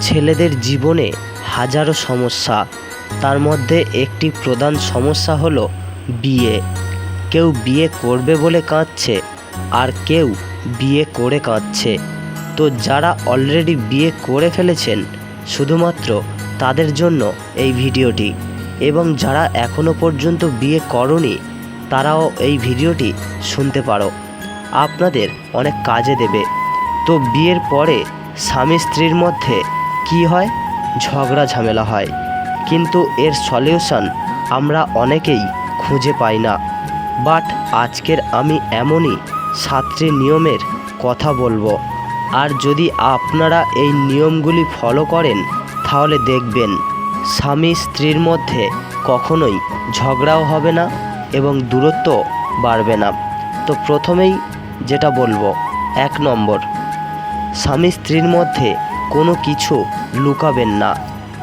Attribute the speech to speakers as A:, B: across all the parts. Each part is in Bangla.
A: ছেলেদের জীবনে হাজারো সমস্যা। তার মধ্যে একটি প্রধান সমস্যা হলো বিয়ে। কেউ বিয়ে করবে বলে কাঁদছে, আর কেউ বিয়ে করে কাঁদছে। তো যারা অলরেডি বিয়ে করে ফেলেছেন, শুধুমাত্র তাদের জন্য এই ভিডিওটি। এবং যারা এখনও পর্যন্ত বিয়ে করনি, তারাও এই ভিডিওটি শুনতে পারো। আপনাদের অনেক কাজে দেবে। তো বিয়ের পরে স্বামী স্ত্রীর মধ্যে কি হয়? ঝগড়া ঝামেলা হয়। কিন্তু এর সলিউশন আমরা অনেকেই খুঁজে পাই না। বাট আজকের আমি এমনই সাতটি নিয়মের কথা বলব। আর যদি আপনারা এই নিয়মগুলি ফলো করেন, তাহলে দেখবেন স্বামী স্ত্রীর মধ্যে কখনোই ঝগড়াও হবে না এবং দূরত্ব বাড়বে না। তো প্রথমেই যেটা বলব, এক নম্বর, স্বামী স্ত্রীর মধ্যে কোনো কিছু লুকাবেন না।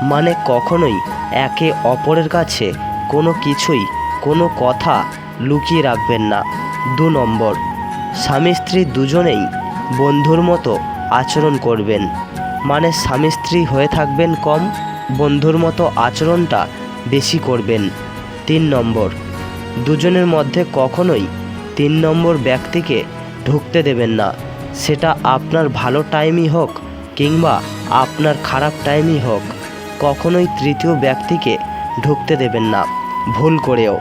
A: মানে কখনোই একে অপরের কাছে কোনো কিছুই, কোনো কথা লুকিয়ে রাখবেন না। দু নম্বর, স্বামী স্ত্রী দুজনেই বন্ধুর মতো আচরণ করবেন। মানে স্বামী স্ত্রী হয়ে থাকবেন কম, বন্ধুর মতো আচরণটা বেশি করবেন। তিন নম্বর, দুজনের মধ্যে কখনোই তিন নম্বর ব্যক্তিকে ঢুকতে দেবেন না। সেটা আপনার ভালো টাইমই হোক কিংবা আপনার খারাপ টাইমই হোক, কখনোই তৃতীয় ব্যক্তিকে ঢুকতে দেবেন না। ভুল করেও।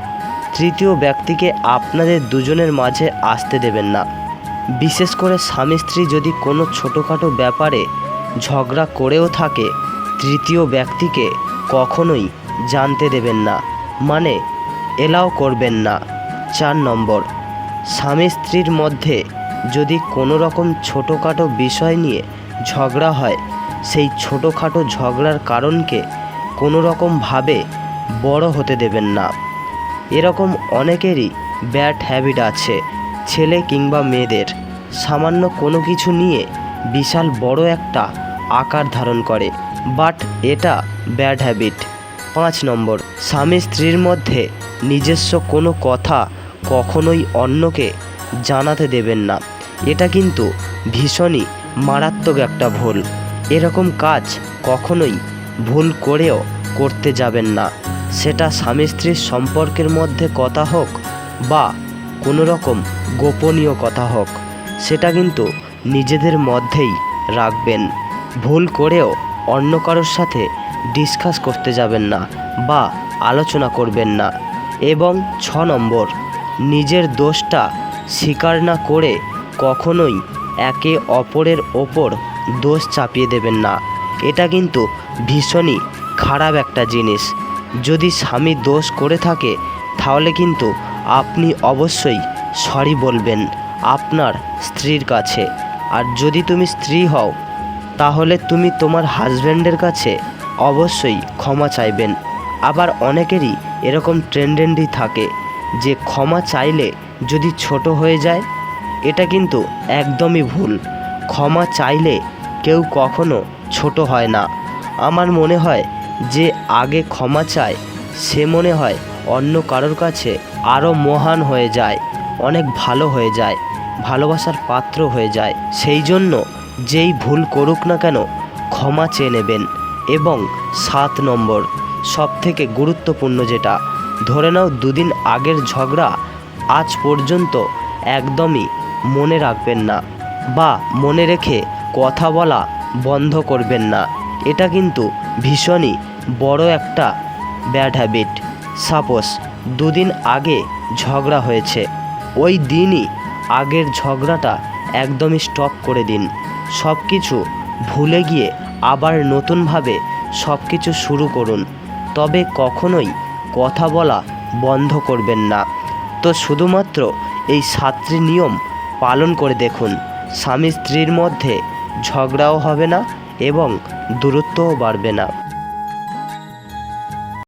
A: তৃতীয় ব্যক্তিকে আপনাদের দুজনের মাঝে আসতে দেবেন না। বিশেষ করে স্বামী স্ত্রী যদি কোনো ছোটোখাটো ব্যাপারে ঝগড়া করেও থাকে, তৃতীয় ব্যক্তিকে কখনোই জানতে দেবেন না। মানে এলাও করবেন না। চার নম্বর, স্বামী স্ত্রীর মধ্যে যদি কোনো রকম ছোটোখাটো বিষয় নিয়ে ঝগড়া হয়। সেই ছোটোখাটো ঝগড়ার কারণকে কোনো রকমভাবে বড় হতে দেবেন না। এরকম অনেকেরই ব্যাড হ্যাবিট আছে, ছেলে কিংবা মেয়েদের। সামান্য কোনো কিছু নিয়ে বিশাল বড় একটা আকার ধারণ করে, বাট এটা ব্যাড হ্যাবিট। পাঁচ নম্বর, স্বামী স্ত্রীর মধ্যে নিজস্ব কোনো কথা কখনোই অন্যকে জানাতে দেবেন না। এটা কিন্তু ভীষণই মারাত্মক একটা ভুল। এরকম কাজ কখনোই ভুল করেও করতে যাবেন না। সেটা স্বামী স্ত্রীর সম্পর্কের মধ্যে কথা হোক বা কোনো রকম গোপনীয় কথা হোক, সেটা কিন্তু নিজেদের মধ্যেই রাখবেন। ভুল করেও অন্য কারোর সাথে ডিসকাস করতে যাবেন না বা আলোচনা করবেন না। এবং ছ নম্বর, নিজের দোষটা স্বীকার না করে কখনোই একে অপরের ওপর দোষ চাপিয়ে দেবেন না। এটা কিন্তু ভীষণই খারাপ একটা জিনিস। যদি স্বামী দোষ করে থাকে, তাহলে কিন্তু আপনি অবশ্যই সরি বলবেন আপনার স্ত্রীর কাছে। আর যদি তুমি স্ত্রী হও, তাহলে তুমি তোমার হাজব্যান্ডের কাছে অবশ্যই ক্ষমা চাইবেন। আবার অনেকেরই এরকম ট্রেন্ডেন্ডই থাকে যে ক্ষমা চাইলে যদি ছোট হয়ে যায় এটা কিন্তু একদমই ভুল। ক্ষমা চাইলে কেউ কখনো ছোট হয় না। আমার মনে হয় যে আগে ক্ষমা চায়, সে মনে হয় অন্য কারোর কাছে আরও মহান হয়ে যায়, অনেক ভালো হয়ে যায়, ভালোবাসার পাত্র হয়ে যায়। সেই জন্য যেই ভুল করুক না কেন, ক্ষমা চেয়ে নেবেন এবং সাত নম্বর সব থেকে গুরুত্বপূর্ণ যেটা, ধরে নাও দুদিন আগের ঝগড়া আজ পর্যন্ত একদমই মনে রাখবেন না বা মনে রেখে কথা বলা বন্ধ করবেন না। এটা কিন্তু ভীষণই বড় একটা ব্যাড হ্যাবিট সাপোজ দুদিন আগে ঝগড়া হয়েছে। ওই দিনই আগের ঝগড়াটা একদমই স্টপ করে দিন। সব কিছু ভুলে গিয়ে আবার নতুনভাবে সব কিছু শুরু করুন। তবে কখনোই কথা বলা বন্ধ করবেন না। তো শুধুমাত্র এই সাতটি নিয়ম পালন করে দেখুন। স্বামী স্ত্রীর মধ্যে ঝগড়াও হবে না এবং দূরত্বও বাড়বে না।